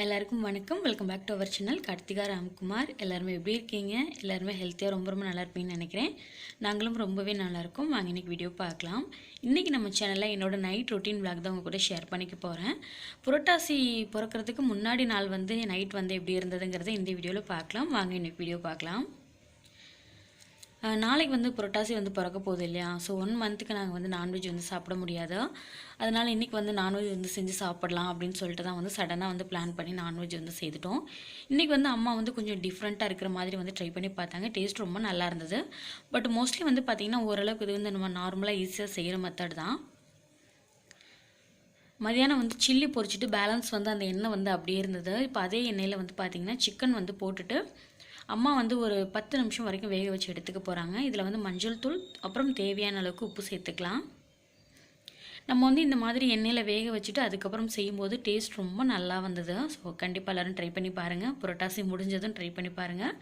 எல்லாருக்கும் வணக்கம். Welcome back to our channel Karthika Ramkumar. எல்லாருமே எப்படி இருக்கீங்க? எல்லாருமே ஹெல்த்தியாக ரொம்ப ரொம்ப நல்லா இருப்பீங்கன்னு நினைக்கிறேன். நாங்களும் ரொம்பவே நல்லாயிருக்கும் வாங்க இன்றைக்கி வீடியோ பார்க்கலாம். இன்றைக்கி நம்ம சேனலில் என்னோடய நைட் ரொட்டீன் பிளாக் தான் உங்கள் கூட ஷேர் பண்ணிக்க போகிறேன் புரட்டாசி பிறக்கிறதுக்கு முன்னாடி நாள் வந்து நைட் வந்து எப்படி இருந்ததுங்கிறத இந்த வீடியோவில் பார்க்கலாம். வாங்க இன்னைக்கு வீடியோ பார்க்கலாம். நாளைக்கு வந்து புரட்டாசி வந்து பிறக்க போகுது இல்லையா? ஸோ ஒன் மந்த்துக்கு நாங்கள் வந்து நான்வெஜ் வந்து சாப்பிட முடியாது. அதனால் இன்றைக்கி வந்து நான்வெஜ் வந்து செஞ்சு சாப்பிடலாம் அப்படின்னு சொல்லிட்டு தான் வந்து சடனாக வந்து பிளான் பண்ணி நான்வெஜ் வந்து செய்துட்டோம். இன்றைக்கி வந்து அம்மா வந்து கொஞ்சம் டிஃப்ரெண்ட்டாக இருக்கிற மாதிரி வந்து ட்ரை பண்ணி பார்த்தாங்க. டேஸ்ட் ரொம்ப நல்லா இருந்தது. பட் மோஸ்ட்லி வந்து பார்த்திங்கன்னா ஓரளவுக்கு இது வந்து நம்ம நார்மலாக ஈஸியாக செய்கிற மெத்தட் தான். மதியானம் வந்து சில்லி பொரிச்சிட்டு பேலன்ஸ் வந்து அந்த எண்ணெய் வந்து அப்படியே இருந்தது. இப்போ அதே எண்ணெயில் வந்து பார்த்திங்கன்னா சிக்கன் வந்து போட்டுட்டு அம்மா வந்து ஒரு பத்து நிமிஷம் வரைக்கும் வேக வச்சு எடுத்துக்க போகிறாங்க இதில் வந்து மஞ்சள் தூள் அப்புறம் தேவையான அளவுக்கு உப்பு சேர்த்துக்கலாம். நம்ம வந்து இந்த மாதிரி எண்ணெயில் வேக வச்சுட்டு அதுக்கப்புறம் செய்யும்போது டேஸ்ட் ரொம்ப நல்லா வந்தது. ஸோ கண்டிப்பாக எல்லோரும் ட்ரை பண்ணி பாருங்கள் புரட்டாசி முடிஞ்சதும் ட்ரை பண்ணி பாருங்கள்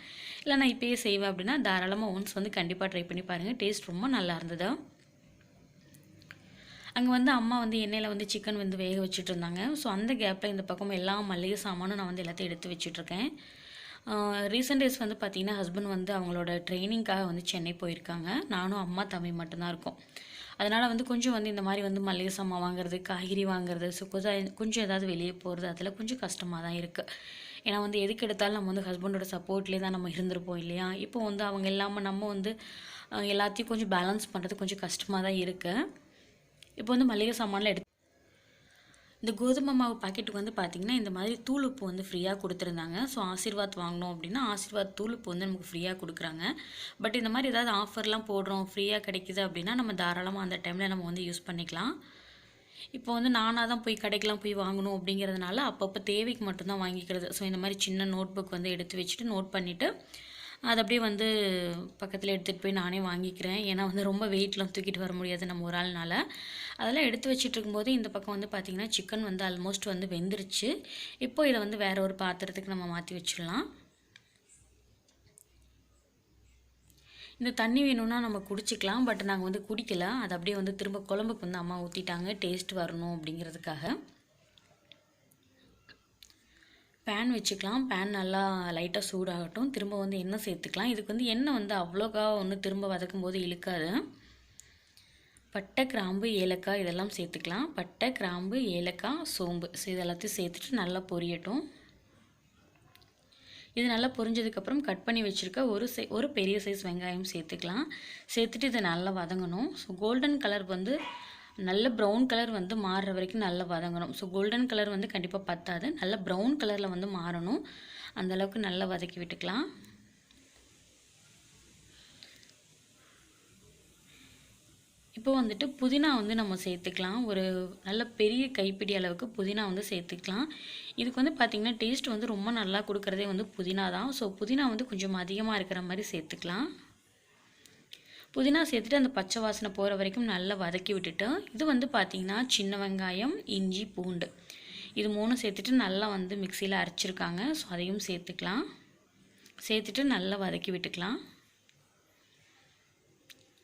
இல்லை நான் இப்போயே செய்வேன் அப்படின்னா தாராளமாக ஒன்ஸ் வந்து கண்டிப்பாக ட்ரை பண்ணி பாருங்கள் டேஸ்ட் ரொம்ப நல்லா இருந்தது. அங்கே வந்து அம்மா வந்து எண்ணெயில் வந்து சிக்கன் வந்து வேக வச்சுட்டு இருந்தாங்க. ஸோ அந்த கேப்பில் இந்த பக்கம் எல்லா மளிகை சாமானும் நான் வந்து எல்லாத்தையும் எடுத்து வச்சுட்ருக்கேன் ரீசெண்ட் டேஸ் வந்து பார்த்திங்கன்னா ஹஸ்பண்ட் வந்து அவங்களோட ட்ரைனிங்காக வந்து சென்னை போயிருக்காங்க. நானும் அம்மா தம்பி மட்டும்தான் இருக்கோம். அதனால் வந்து கொஞ்சம் வந்து இந்த மாதிரி வந்து மளிகை சாமான் வாங்குறது காய்கறி வாங்குறது ஸோ கொஞ்சம் கொஞ்சம் ஏதாவது வெளியே போகிறது அதில் கொஞ்சம் கஷ்டமாக தான் இருக்குது ஏன்னா வந்து எதுக்கு எடுத்தாலும் நம்ம வந்து ஹஸ்பண்டோட சப்போர்ட்லேயே தான் நம்ம இருந்திருப்போம் இல்லையா? இப்போ வந்து அவங்க இல்லாமல் நம்ம வந்து எல்லாத்தையும் கொஞ்சம் பேலன்ஸ் பண்ணுறது கொஞ்சம் கஷ்டமாக தான் இருக்குது இப்போ வந்து மளிகை சாமான்லாம் எடுத்து இந்த கோதுமை மாவு பாக்கெட்டுக்கு வந்து பார்த்திங்கன்னா இந்த மாதிரி தூள் உப்பு வந்து ஃப்ரீயாக கொடுத்துருந்தாங்க. ஸோ ஆசீர்வாத் வாங்கினோம் அப்படின்னா ஆசீர்வாத் தூள் உப்பு வந்து நமக்கு ஃப்ரீயாக கொடுக்குறாங்க. பட் இந்த மாதிரி ஏதாவது ஆஃபர்லாம் போடுறோம் ஃப்ரீயாக கிடைக்குது அப்படின்னா நம்ம தாராளமாக அந்த டைமில் நம்ம வந்து யூஸ் பண்ணிக்கலாம். இப்போ வந்து நானாக தான் போய் கடைக்கெலாம் போய் வாங்கணும் அப்படிங்கிறதுனால அப்பப்போ தேவைக்கு மட்டும்தான் வாங்கிக்கிறது. ஸோ இந்த மாதிரி சின்ன நோட் புக் வந்து எடுத்து வச்சுட்டு நோட் பண்ணிவிட்டு அதை அப்படியே வந்து பக்கத்தில் எடுத்துகிட்டு போய் நானே வாங்கிக்கிறேன். ஏன்னா வந்து ரொம்ப வெயிட்லாம் தூக்கிட்டு வர முடியாது நம்ம ஒரு ஆள்னால. அதெல்லாம் எடுத்து வச்சுட்டு இருக்கும்போது இந்த பக்கம் வந்து பார்த்திங்கன்னா சிக்கன் வந்து ஆல்மோஸ்ட் வந்து வெந்துருச்சு. இப்போது இதை வந்து வேறு ஒரு பாத்திரத்துக்கு நம்ம மாற்றி வச்சிடலாம். இந்த தண்ணி வேணும்னா நம்ம குடிச்சிக்கலாம். பட் நாங்கள் வந்து குடிக்கல. அது அப்படியே வந்து திரும்ப குழம்புக்கு வந்து அம்மா ஊற்றிட்டாங்க டேஸ்ட் வரணும் அப்படிங்கிறதுக்காக. பேன் வச்சுக்கலாம். பேன் நல்லா லைட்டாக சூடாகட்டும். திரும்ப வந்து எண்ணெய் சேர்த்துக்கலாம். இதுக்கு வந்து எண்ணெய் வந்து அவ்வளோக்கா ஒன்று திரும்ப வதக்கும் போது இழுக்காது. பட்டை கிராம்பு ஏலக்காய் இதெல்லாம் சேர்த்துக்கலாம். பட்டை கிராம்பு ஏலக்காய் சோம்பு. ஸோ இதெல்லாத்தையும் சேர்த்துட்டு நல்லா பொரியட்டும். இது நல்லா பொரிஞ்சதுக்கப்புறம் கட் பண்ணி வச்சுருக்க ஒரு சை ஒரு பெரிய சைஸ் வெங்காயம் சேர்த்துக்கலாம். சேர்த்துட்டு இதை நல்லா வதங்கணும். ஸோ கோல்டன் கலர் வந்து நல்ல ப்ரௌன் கலர் வந்து மாறுற வரைக்கும் நல்லா வதங்கணும். ஸோ கோல்டன் கலர் வந்து கண்டிப்பாக பத்தாது. நல்ல ப்ரௌன் கலரில் வந்து மாறணும். அந்த அளவுக்கு நல்லா வதக்கி விட்டுக்கலாம். இப்போ வந்துட்டு புதினா வந்து நம்ம சேர்த்துக்கலாம். ஒரு நல்ல பெரிய கைப்பிடி அளவுக்கு புதினா வந்து சேர்த்துக்கலாம். இதுக்கு வந்து பார்த்திங்கன்னா டேஸ்ட் வந்து ரொம்ப நல்லா கொடுக்குறதே வந்து புதினா தான். ஸோ புதினா வந்து கொஞ்சம் அதிகமாக இருக்கிற மாதிரி சேர்த்துக்கலாம். புதினா சேர்த்துட்டு அந்த பச்சை வாசனை போகிற வரைக்கும் நல்லா வதக்கி விட்டுட்டு இது வந்து பார்த்திங்கன்னா சின்ன வெங்காயம் இஞ்சி பூண்டு. இது மூணும் சேர்த்துட்டு நல்லா வந்து மிக்சியில் அரைச்சிருக்காங்க. ஸோ அதையும் சேர்த்துக்கலாம். சேர்த்துட்டு நல்லா வதக்கி விட்டுக்கலாம்.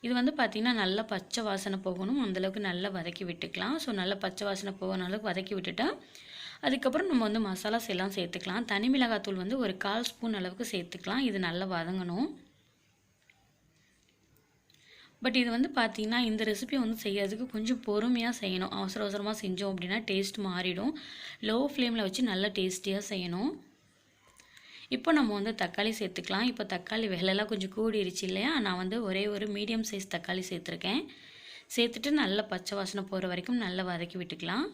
இது வந்து பார்த்திங்கன்னா நல்லா பச்சை வாசனை போகணும். அந்தளவுக்கு நல்லா வதக்கி விட்டுக்கலாம். ஸோ நல்லா பச்சை வாசனை போகணும் அளவுக்கு வதக்கி விட்டுட்டா அதுக்கப்புறம் நம்ம வந்து மசாலாஸ் எல்லாம் சேர்த்துக்கலாம். தனி மிளகாத்தூள் வந்து ஒரு கால் ஸ்பூன் அளவுக்கு சேர்த்துக்கலாம். இது நல்லா வதங்கணும். பட் இது வந்து பார்த்திங்கன்னா இந்த ரெசிபி வந்து செய்யறதுக்கு கொஞ்சம் பொறுமையாக செய்யணும். அவசர அவசரமாக செஞ்சோம் அப்படின்னா டேஸ்ட் மாறிடும். லோ ஃப்ளேமில் வச்சு நல்லா டேஸ்டியாக செய்யணும். இப்போ நம்ம வந்து தக்காளி சேர்த்துக்கலாம். இப்போ தக்காளி விலைலாம் கொஞ்சம் கூடிருச்சு இல்லையா? நான் வந்து ஒரே ஒரு மீடியம் சைஸ் தக்காளி சேர்த்துருக்கேன். சேர்த்துட்டு நல்லா பச்சை வாசனை போகிற வரைக்கும் நல்லா வதக்கி விட்டுக்கலாம்.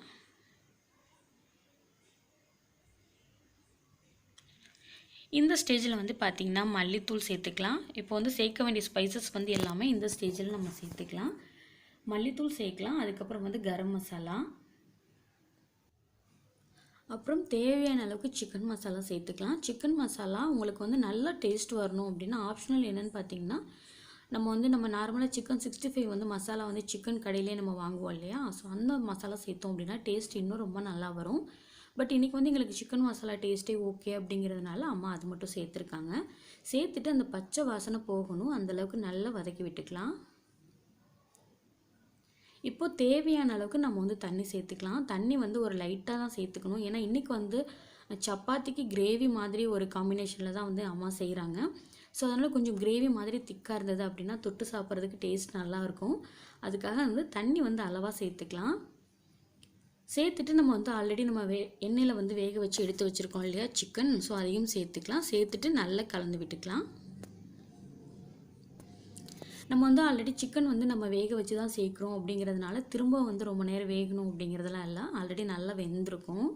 இந்த ஸ்டேஜில் வந்து பார்த்திங்கன்னா மல்லித்தூள் சேர்த்துக்கலாம். இப்போ வந்து சேர்க்க வேண்டிய ஸ்பைசஸ் வந்து எல்லாமே இந்த ஸ்டேஜில் நம்ம சேர்த்துக்கலாம். மல்லித்தூள் சேர்க்கலாம். அதுக்கப்புறம் வந்து கரம் மசாலா. அப்புறம் தேவையான அளவுக்கு சிக்கன் மசாலா சேர்த்துக்கலாம். சிக்கன் மசாலா உங்களுக்கு வந்து நல்லா டேஸ்ட் வரணும் அப்படின்னா ஆப்ஷனல் என்னென்னு பார்த்தீங்கன்னா நம்ம வந்து நம்ம நார்மலாக சிக்கன் சிக்ஸ்டி ஃபைவ் வந்து மசாலா வந்து சிக்கன் கடையிலே நம்ம வாங்குவோம் இல்லையா? ஸோ அந்த மசாலா சேர்த்தோம் அப்படின்னா டேஸ்ட் இன்னும் ரொம்ப நல்லா வரும். பட் இன்றைக்கி வந்து எங்களுக்கு சிக்கன் மசாலா டேஸ்ட்டே ஓகே அப்படிங்கிறதுனால அம்மா அது மட்டும் சேர்த்துருக்காங்க. சேர்த்துட்டு அந்த பச்சை வாசனை போகணும். அந்தளவுக்கு நல்லா வதக்கி விட்டுக்கலாம். இப்போ தேவையான அளவுக்கு நம்ம வந்து தண்ணி சேர்த்துக்கலாம். தண்ணி வந்து ஒரு லைட்டாக தான் சேர்த்துக்கணும். ஏன்னா இன்றைக்கி வந்து சப்பாத்திக்கு கிரேவி மாதிரி ஒரு காம்பினேஷனில் தான் வந்து அம்மா செய்கிறாங்க ஸோ அதனால் கொஞ்சம் கிரேவி மாதிரி திக்காக இருந்தது அப்படின்னா தொட்டு சாப்பிட்றதுக்கு டேஸ்ட் நல்லாயிருக்கும் அதுக்காக வந்து தண்ணி வந்து அளவாக சேர்த்துக்கலாம். சேர்த்துட்டு நம்ம வந்து ஆல்ரெடி நம்ம வே எண்ணெயில் வந்து வேக வச்சு எடுத்து வச்சுருக்கோம் இல்லையா சிக்கன் ஸோ அதையும் சேர்த்துக்கலாம். சேர்த்துட்டு நல்லா கலந்து விட்டுக்கலாம். நம்ம வந்து ஆல்ரெடி சிக்கன் வந்து நம்ம வேக வச்சு தான் சேர்க்குறோம் அப்படிங்கிறதுனால திரும்ப வந்து ரொம்ப நேரம் வேகணும் அப்படிங்கிறதெல்லாம் இல்லை. ஆல்ரெடி நல்லா வெந்திருக்கும்.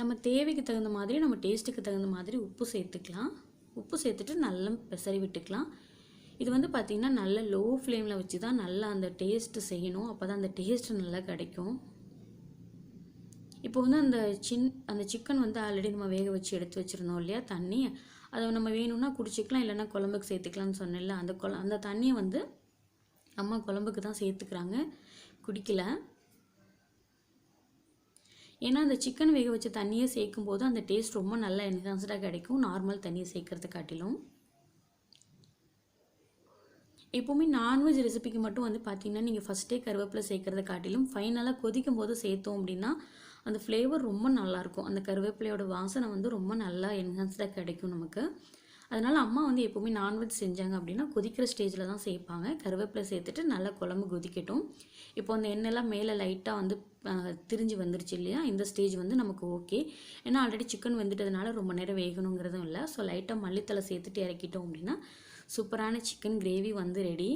நம்ம தேவைக்கு தகுந்த மாதிரி நம்ம டேஸ்ட்டுக்கு தகுந்த மாதிரி உப்பு சேர்த்துக்கலாம். உப்பு சேர்த்துட்டு நல்லா பெசரி விட்டுக்கலாம். இது வந்து பார்த்திங்கன்னா நல்ல லோ ஃப்ளேமில் வச்சு தான் நல்லா அந்த டேஸ்ட்டு செய்யணும். அப்போ தான் அந்த டேஸ்ட்டு நல்லா கிடைக்கும். இப்போ வந்து அந்த சின் அந்த சிக்கன் வந்து ஆல்ரெடி நம்ம வேக வச்சு எடுத்து வச்சுருந்தோம் இல்லையா? தண்ணி. அதை நம்ம வேணும்னா குடிச்சிக்கலாம் இல்லைன்னா குழம்புக்கு சேர்த்துக்கலாம்னு சொன்னேன்ல. அந்த குழ அந்த தண்ணியை வந்து அம்மா குழம்புக்கு தான் சேர்த்துக்கிறாங்க. குடிக்கல. ஏன்னா அந்த சிக்கன் வேக வச்ச தண்ணியை சேர்க்கும் போது அந்த டேஸ்ட் ரொம்ப நல்லா என்ஹான்ஸ்டாக கிடைக்கும். நார்மல் தண்ணியை சேர்க்கறது காட்டிலும் எப்போவுமே நான்வெஜ் ரெசிபிக்கு மட்டும் வந்து பார்த்தீங்கன்னா நீங்கள் ஃபஸ்ட்டே கருவேப்பிலை சேர்க்குறத காட்டிலும் ஃபைனலாக கொதிக்கும் போது சேர்த்தோம் அப்படின்னா அந்த ஃப்ளேவர் ரொம்ப நல்லாயிருக்கும் அந்த கருவேப்பிலையோட வாசனை வந்து ரொம்ப நல்லா என்ஹான்ஸ்டாக கிடைக்கும் நமக்கு. அதனால் அம்மா வந்து எப்போவுமே நான்வெஜ் செஞ்சாங்க அப்படின்னா கொதிக்கிற ஸ்டேஜில் தான் சேர்ப்பாங்க. கருவேப்பிலை சேர்த்துட்டு நல்லா குழம்பு கொதிக்கட்டும். இப்போ அந்த எண்ணெய்லாம் மேலே லைட்டாக வந்து திரிஞ்சு வந்துருச்சு இல்லையா? இந்த ஸ்டேஜ் வந்து நமக்கு ஓகே ஏன்னா ஆல்ரெடி சிக்கன் வெந்துட்டதுனால ரொம்ப நேரம் வேகணுங்கிறதும் இல்லை. ஸோ லைட்டாக மல்லித்தலை சேர்த்துட்டு இறக்கிட்டோம் அப்படின்னா சூப்பரான சிக்கன் கிரேவி வந்து ரெடி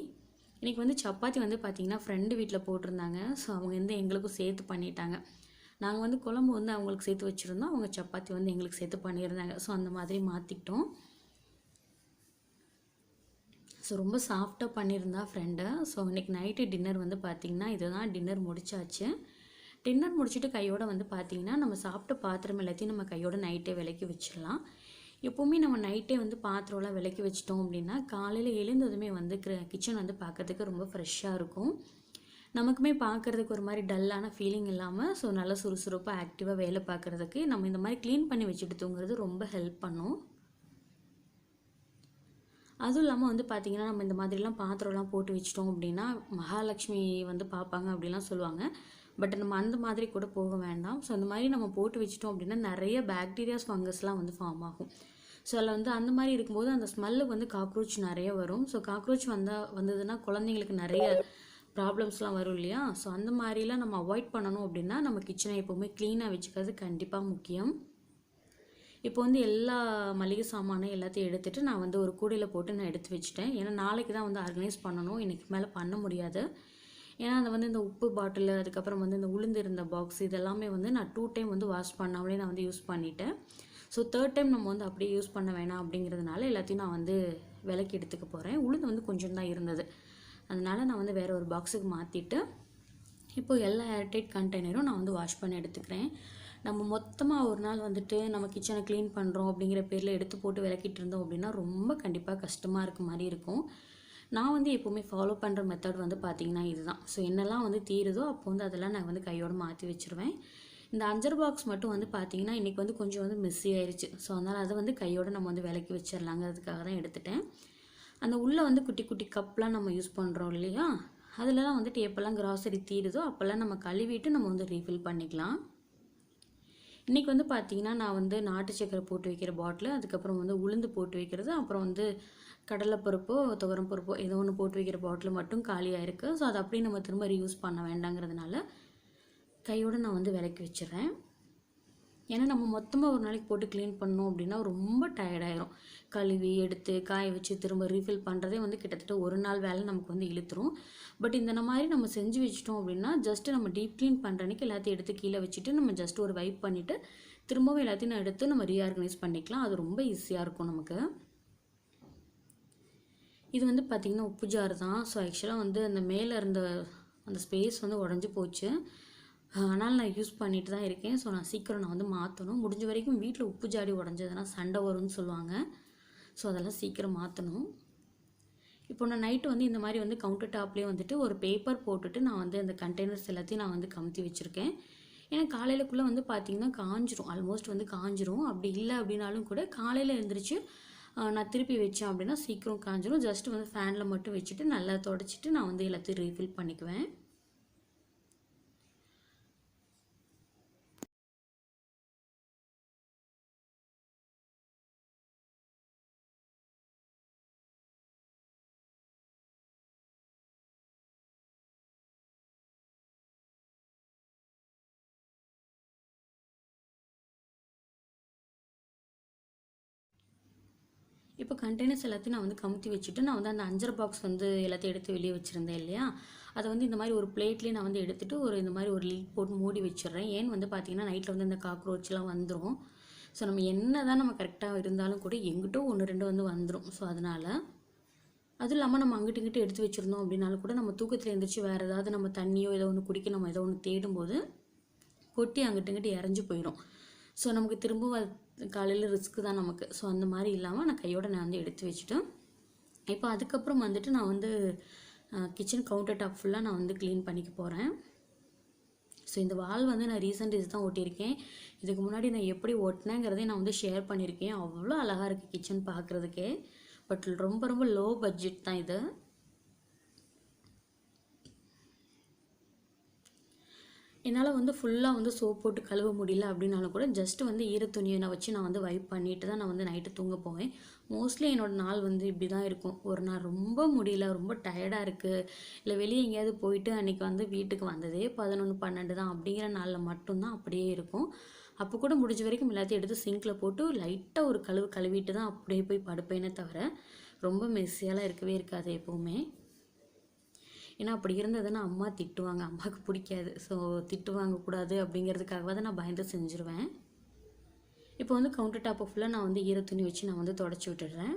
இன்றைக்கி வந்து சப்பாத்தி வந்து பார்த்திங்கன்னா ஃப்ரெண்டு வீட்டில் போட்டிருந்தாங்க. ஸோ அவங்க வந்து எங்களுக்கும் சேர்த்து பண்ணிட்டாங்க. நாங்கள் வந்து குழம்பு வந்து அவங்களுக்கு சேர்த்து வச்சுருந்தோம். அவங்க சப்பாத்தி வந்து எங்களுக்கு சேர்த்து பண்ணியிருந்தாங்க. ஸோ அந்த மாதிரி மாற்றிக்கிட்டோம் ஸோ ரொம்ப சாஃப்டாக பண்ணியிருந்தா ஃப்ரெண்டு ஸோ இன்றைக்கி நைட்டு டின்னர் வந்து பார்த்திங்கன்னா இதுதான் டின்னர் முடிச்சாச்சு. டின்னர் முடிச்சுட்டு கையோடு வந்து பார்த்திங்கன்னா நம்ம சாப்பிட்ட பாத்திரம் எல்லாத்தையும் நம்ம கையோட நைட்டே விலைக்கு வச்சிடலாம். எப்போவுமே நம்ம நைட்டே வந்து பாத்திரம்லாம் விலக்கி வச்சிட்டோம் அப்படின்னா காலையில் எழுந்ததுமே வந்து கிச்சன் வந்து பார்க்கறதுக்கு ரொம்ப ஃப்ரெஷ்ஷாக இருக்கும். நமக்குமே பார்க்குறதுக்கு ஒரு மாதிரி டல்லான ஃபீலிங் இல்லாமல் ஸோ நல்லா சுறுசுறுப்பாக ஆக்டிவாக வேலை பார்க்குறதுக்கு நம்ம இந்த மாதிரி க்ளீன் பண்ணி வச்சுட்டு தூங்குறது ரொம்ப ஹெல்ப் பண்ணும். அதுவும் இல்லாமல் வந்து பார்த்திங்கன்னா நம்ம இந்த மாதிரிலாம் பாத்திரம்லாம் போட்டு வச்சிட்டோம் அப்படின்னா மகாலட்சுமி வந்து பார்ப்பாங்க அப்படிலாம் சொல்லுவாங்க. பட் நம்ம அந்த மாதிரி கூட போக வேண்டாம். ஸோ அந்த மாதிரி நம்ம போட்டு வச்சிட்டோம் அப்படின்னா நிறைய பேக்டீரியாஸ் ஃபங்கஸ்லாம் வந்து ஃபார்ம் ஆகும். ஸோ அதில் வந்து அந்த மாதிரி இருக்கும்போது அந்த ஸ்மெல்லு வந்து காக்ரோச் நிறைய வரும். ஸோ காக்ரோச் வந்தால் வந்ததுன்னா குழந்தைங்களுக்கு நிறைய ப்ராப்ளம்ஸ்லாம் வரும் இல்லையா? ஸோ அந்த மாதிரிலாம் நம்ம அவாய்ட் பண்ணணும் அப்படின்னா நம்ம கிச்சனை எப்போவுமே க்ளீனாக வச்சுக்கிறது கண்டிப்பாக முக்கியம். இப்போ வந்து எல்லா மளிகை சாமானும் எல்லாத்தையும் எடுத்துகிட்டு நான் வந்து ஒரு கூடையில் போட்டு நான் எடுத்து வச்சுட்டேன். ஏன்னா நாளைக்கு தான் வந்து ஆர்கனைஸ் பண்ணணும். இன்னைக்கு மேலே பண்ண முடியாது. ஏன்னா அதை வந்து இந்த உப்பு பாட்டில் அதுக்கப்புறம் வந்து இந்த உளுந்து இருந்த பாக்ஸ் இதெல்லாமே வந்து நான் டூ டைம் வந்து வாஷ் பண்ணாமலே நான் வந்து யூஸ் பண்ணிட்டேன். ஸோ தேர்ட் டைம் நம்ம வந்து அப்படியே யூஸ் பண்ண வேணாம் அப்படிங்கிறதுனால எல்லாத்தையும் நான் வந்து விலக்கி எடுத்துக்க போகிறேன் உளுந்து வந்து கொஞ்சம் தான் இருந்தது. அதனால் நான் வந்து வேறு ஒரு பாக்ஸுக்கு மாற்றிட்டு இப்போ எல்லா ஏர்டைட் கண்டெய்னரும் நான் வந்து வாஷ் பண்ணி எடுத்துக்கிறேன். நம்ம மொத்தமாக ஒரு நாள் வந்துட்டு நம்ம கிச்சனை க்ளீன் பண்ணுறோம் அப்படிங்கிற பேரில் எடுத்து போட்டு விளக்கிட்டு இருந்தோம் அப்படின்னா ரொம்ப கண்டிப்பாக கஷ்டமாக இருக்க மாதிரி இருக்கும். நான் வந்து எப்போவுமே ஃபாலோ பண்ணுற மெத்தட் வந்து பார்த்திங்கன்னா இதுதான். ஸோ என்னெல்லாம் வந்து தீருதோ அப்போ வந்து அதெல்லாம் நான் வந்து கையோடு மாற்றி வச்சுருவேன். இந்த அஞ்சர் பாக்ஸ் மட்டும் வந்து பார்த்திங்கன்னா இன்றைக்கி வந்து கொஞ்சம் வந்து மிஸ்ஸி ஆயிடுச்சு ஸோ அதனால் அதை வந்து கையோடு நம்ம வந்து விலக்கி வச்சிடலாங்கிறதுக்காக தான் எடுத்துட்டேன். அந்த உள்ளே வந்து குட்டி குட்டி கப்லாம் நம்ம யூஸ் பண்ணுறோம் இல்லையா? அதிலலாம் வந்துட்டு எப்போல்லாம் கிராசரி தீருதோ அப்போல்லாம் நம்ம கழுவிட்டு நம்ம வந்து ரீஃபில் பண்ணிக்கலாம். இன்றைக்கி வந்து பார்த்தீங்கன்னா நான் வந்து நாட்டு சக்கரை போட்டு வைக்கிற பாட்டில் அதுக்கப்புறம் வந்து உளுந்து போட்டு வைக்கிறது அப்புறம் வந்து கடலைப்பருப்போ துவரம் பருப்போ ஏதோ ஒன்று போட்டு வைக்கிற பாட்டில் மட்டும் காலியாக இருக்குது ஸோ அதை அப்படியே நம்ம திரும்ப ரீயூஸ் பண்ண வேண்டாங்கிறதுனால கையோடு நான் வந்து விலக்கி வச்சிடுறேன் ஏன்னா நம்ம மொத்தமாக ஒரு நாளைக்கு போட்டு க்ளீன் பண்ணோம் அப்படின்னா ரொம்ப டயர்டாயிரும் கழுவி எடுத்து காய வச்சு திரும்ப ரீஃபில் பண்ணுறதே வந்து கிட்டத்தட்ட ஒரு நாள் வேலை நமக்கு வந்து இழுத்துரும். பட் இந்த மாதிரி நம்ம செஞ்சு வச்சிட்டோம் அப்படின்னா ஜஸ்ட்டு நம்ம டீப் க்ளீன் பண்ணுற அன்னைக்கு எல்லாத்தையும் எடுத்து கீழே வச்சுட்டு நம்ம ஜஸ்ட் ஒரு வைப் பண்ணிவிட்டு திரும்பவும் எல்லாத்தையும் நான் எடுத்து நம்ம ரீஆர்கனைஸ் பண்ணிக்கலாம். அது ரொம்ப ஈஸியாக இருக்கும் நமக்கு. இது வந்து பார்த்திங்கன்னா உப்பு ஜார் தான். ஸோ ஆக்சுவலாக வந்து அந்த மேலே இருந்த அந்த ஸ்பேஸ் வந்து உடஞ்சி போச்சு. ஆனால் நான் யூஸ் பண்ணிட்டு தான் இருக்கேன். ஸோ நான் சீக்கிரம் நான் வந்து மாற்றணும் முடிஞ்ச வரைக்கும் வீட்டில் உப்பு ஜாடி உடஞ்சதுன்னா சண்டை வரும்னு சொல்லுவாங்க. ஸோ அதெல்லாம் சீக்கிரம் மாற்றணும் இப்போ நான் நைட்டு வந்து இந்த மாதிரி வந்து கவுண்டர் டாப்லேயே வந்துட்டு ஒரு பேப்பர் போட்டுட்டு நான் வந்து அந்த கண்டெய்னர்ஸ் எல்லாத்தையும் நான் வந்து கமுத்தி வச்சுருக்கேன். ஏன்னா காலையிலக்குள்ளே வந்து பார்த்திங்கன்னா காஞ்சிரும். ஆல்மோஸ்ட் வந்து காஞ்சிரும். அப்படி இல்லை அப்படின்னாலும் கூட காலையில் எழுந்திரிச்சு நான் திருப்பி வச்சேன் அப்படின்னா சீக்கிரம் காஞ்சிரும். ஜஸ்ட் வந்து ஃபேனில் மட்டும் வச்சுட்டு நல்லா தொடச்சிட்டு நான் வந்து எல்லாத்தையும் ரீஃபில் பண்ணிக்குவேன். இப்போ கண்டெய்னர்ஸ் எல்லாத்தையும் நான் வந்து கமுத்தி வச்சுட்டு நான் வந்து அந்த அஞ்சரை பாக்ஸ் வந்து எல்லாத்தையும் எடுத்து வெளியே வச்சுருந்தேன் இல்லையா? அதை வந்து இந்த மாதிரி ஒரு பிளேட்லேயே நான் வந்து எடுத்துகிட்டு ஒரு இந்த மாதிரி ஒரு லீட் போட்டு மூடி வச்சிடுறேன். ஏன்னு வந்து பார்த்திங்கன்னா நைட்டில் வந்து இந்த காக்ரோச்லாம் வந்துடும் ஸோ நம்ம என்ன தான் நம்ம கரெக்டாக இருந்தாலும் கூட எங்கிட்டோ ஒன்று ரெண்டு வந்து வந்துடும் ஸோ அதனால் அதுவும் இல்லாமல் நம்ம அங்கிட்டு இங்கிட்டு எடுத்து வச்சுருந்தோம் அப்படின்னாலும் கூட நம்ம தூக்கத்தில் எழுந்திரிச்சு வேறு ஏதாவது நம்ம தண்ணியோ ஏதோ ஒன்று குடிக்க நம்ம ஏதோ ஒன்று தேடும்போது கொட்டி அங்கிட்டு இங்கிட்டு இறஞ்சி போயிடும். ஸோ நமக்கு திரும்ப காலையில் ரிஸ்க்கு தான் நமக்கு. ஸோ அந்த மாதிரி இல்லாமல் நான் கையோட நான் வந்து எடுத்து வச்சுட்டேன். இப்போ அதுக்கப்புறம் வந்துட்டு நான் வந்து கிச்சன் கவுண்டர் டாப் ஃபுல்லாக நான் வந்து க்ளீன் பண்ணிக்க போகிறேன் ஸோ இந்த வால் வந்து நான் ரீசெண்ட் டேஸ் தான் ஓட்டியிருக்கேன் இதுக்கு முன்னாடி நான் எப்படி ஓட்டினேங்கிறதே நான் வந்து ஷேர் பண்ணியிருக்கேன். அவ்வளோ அழகாக இருக்குது கிச்சன் பார்க்குறதுக்கே பட் ரொம்ப ரொம்ப லோ பட்ஜெட் தான் இது. என்னால் வந்து ஃபுல்லாக வந்து சோப் போட்டு கழுவ முடியல அப்படின்னாலும் கூட ஜஸ்ட் வந்து ஈரத்துணியை நான் வச்சு நான் வந்து வைப் பண்ணிட்டு தான் நான் வந்து நைட்டு தூங்க போவேன். மோஸ்ட்லி என்னோட நாள் வந்து இப்படி தான் இருக்கும். ஒரு நாள் ரொம்ப முடியல ரொம்ப டயர்டாக இருக்குது இல்லை வெளியே எங்கேயாவது போயிட்டு அன்றைக்கி வந்து வீட்டுக்கு வந்ததே பதினொன்று பன்னெண்டு தான் அப்படிங்கிற நாளில் மட்டும்தான் அப்படியே இருக்கும். அப்போ கூட முடிஞ்ச வரைக்கும் எல்லாத்தையும் எடுத்து சிங்கில் போட்டு லைட்டாக ஒரு கழுவு கழுவிட்டு தான் அப்படியே போய் படுப்பேனே தவிர ரொம்ப மெஸ்ஸியாலாம் இருக்கவே இருக்காது எப்போவுமே. ஏன்னா அப்படி இருந்ததுன்னா அம்மா திட்டுவாங்க. அம்மாவுக்கு பிடிக்காது. ஸோ திட்டு வாங்கக்கூடாது அப்படிங்கிறதுக்காக தான் நான் பயந்து செஞ்சுருவேன். இப்போ வந்து கவுண்டர் டாப்பை ஃபுல்லாக நான் வந்து ஈர துணி வச்சு நான் வந்து தொடச்சி விட்டுடுறேன்.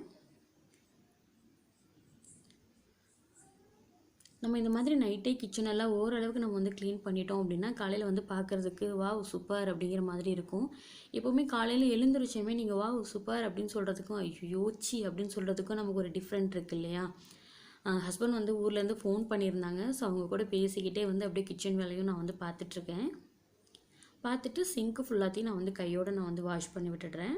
நம்ம இந்த மாதிரி நைட்டே கிச்சன் எல்லாம் ஓரளவுக்கு நம்ம வந்து க்ளீன் பண்ணிட்டோம் அப்படின்னா காலையில் வந்து பார்க்குறதுக்கு வாவ் சூப்பர் அப்படிங்கிற மாதிரி இருக்கும். எப்போவுமே காலையில் எழுந்திரிச்சோமே நீங்கள் வாவ் சூப்பர் அப்படின்னு சொல்கிறதுக்கும் ஐயோ சி அப்படின்னு சொல்கிறதுக்கும் நமக்கு ஒரு டிஃப்ரெண்ட் இருக்குது இல்லையா? ஹஸ்பண்ட் வந்து ஊர்லேருந்து ஃபோன் பண்ணியிருந்தாங்க. ஸோ அவங்க கூட பேசிக்கிட்டே வந்து அப்படியே கிச்சன் வேலையும் நான் வந்து பார்த்துட்ருக்கேன். பார்த்துட்டு சிங்க்கு ஃபுல்லாத்தையும் நான் வந்து கையோடு நான் வந்து வாஷ் பண்ணி விட்டுடுறேன்.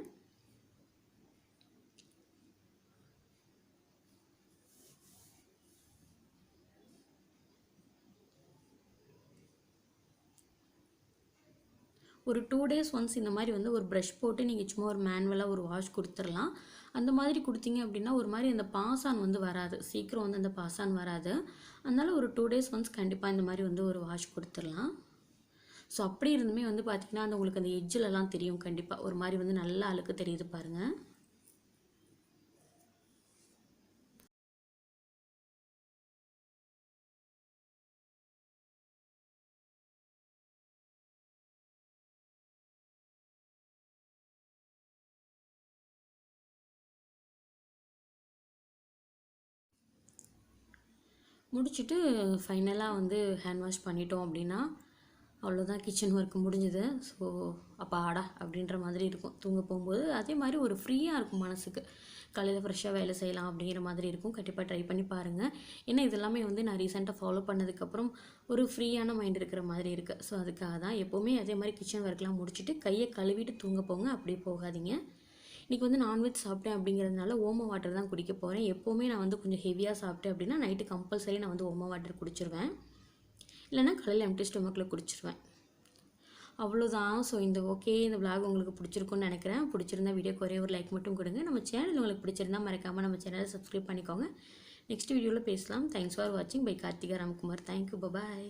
ஒரு டூ டேஸ் ஒன்ஸ் இந்த மாதிரி வந்து ஒரு ப்ரஷ் போட்டு நீங்கள் சும்மா ஒரு மேனுவலாக ஒரு வாஷ் கொடுத்துடலாம். அந்த மாதிரி கொடுத்தீங்க அப்படின்னா ஒரு மாதிரி அந்த பாசான் வந்து வராது. சீக்கிரம் வந்து அந்த பாசான் வராது. அதனால ஒரு டூ டேஸ் ஒன்ஸ் கண்டிப்பாக இந்த மாதிரி வந்து ஒரு வாஷ் கொடுத்துடலாம். ஸோ அப்படி இருந்துமே வந்து பார்த்திங்கன்னா அந்த உங்களுக்கு அந்த எஜ்ஜிலலாம் தெரியும் கண்டிப்பாக ஒரு மாதிரி வந்து நல்லா அழுக்கு தெரியுது பாருங்கள் முடிச்சுட்டு ஃபைனலாக வந்து ஹேண்ட் வாஷ் பண்ணிட்டோம் அப்படின்னா அவ்வளோதான் கிச்சன் ஒர்க் முடிஞ்சுது. ஸோ அப்போ ஆடா அப்படின்ற மாதிரி இருக்கும். தூங்க போகும்போது அதே மாதிரி ஒரு ஃப்ரீயாக இருக்கும் மனசுக்கு. காலையில் ஃப்ரெஷ்ஷாக வேலை செய்யலாம் அப்படிங்கிற மாதிரி இருக்கும். கண்டிப்பாக ட்ரை பண்ணி பாருங்கள் ஏன்னா இதெல்லாமே வந்து நான் ரீசெண்டாக ஃபாலோ பண்ணதுக்கப்புறம் ஒரு ஃப்ரீயான மைண்ட் இருக்கிற மாதிரி இருக்குது ஸோ அதுக்காக தான் எப்போவுமே அதே மாதிரி கிச்சன் ஒர்க்லாம் முடிச்சுட்டு கையை கழுவிட்டு தூங்க போங்க. அப்படியே போகாதீங்க. இன்றைக்கி வந்து நான்வெஜ் சாப்பிட்டேன் அப்படிங்கிறதுனால ஓம வாட்டர் தான் குடிக்க போகிறேன் எப்போவுமே நான் வந்து கொஞ்சம் ஹெவியாக சாப்பிட்டேன் அப்படின்னா நைட்டு கம்பல்சரி நான் வந்து ஓம வாட்டர் குடிச்சிருவேன். இல்லைனா காலையில் எம்டி ஸ்டொமக்கில் குடிச்சிருவேன். அவ்வளோதான் ஸோ இந்த ஓகே இந்த விளாக் உங்களுக்கு பிடிச்சிருக்குன்னு நினைக்கிறேன். பிடிச்சிருந்தா வீடியோக்கு ஒரே ஒரு லைக் மட்டும் கொடுங்க. நம்ம சேனல் உங்களுக்கு பிடிச்சிருந்தா மறக்காமல் நம்ம சேனலை சப்ஸ்கிரைப் பண்ணிக்கோங்க. நெக்ஸ்ட் வீடியோவில் பேசலாம். தேங்க்ஸ் ஃபார் வாட்சிங் bye Karthika Ramkumar thank you bye bye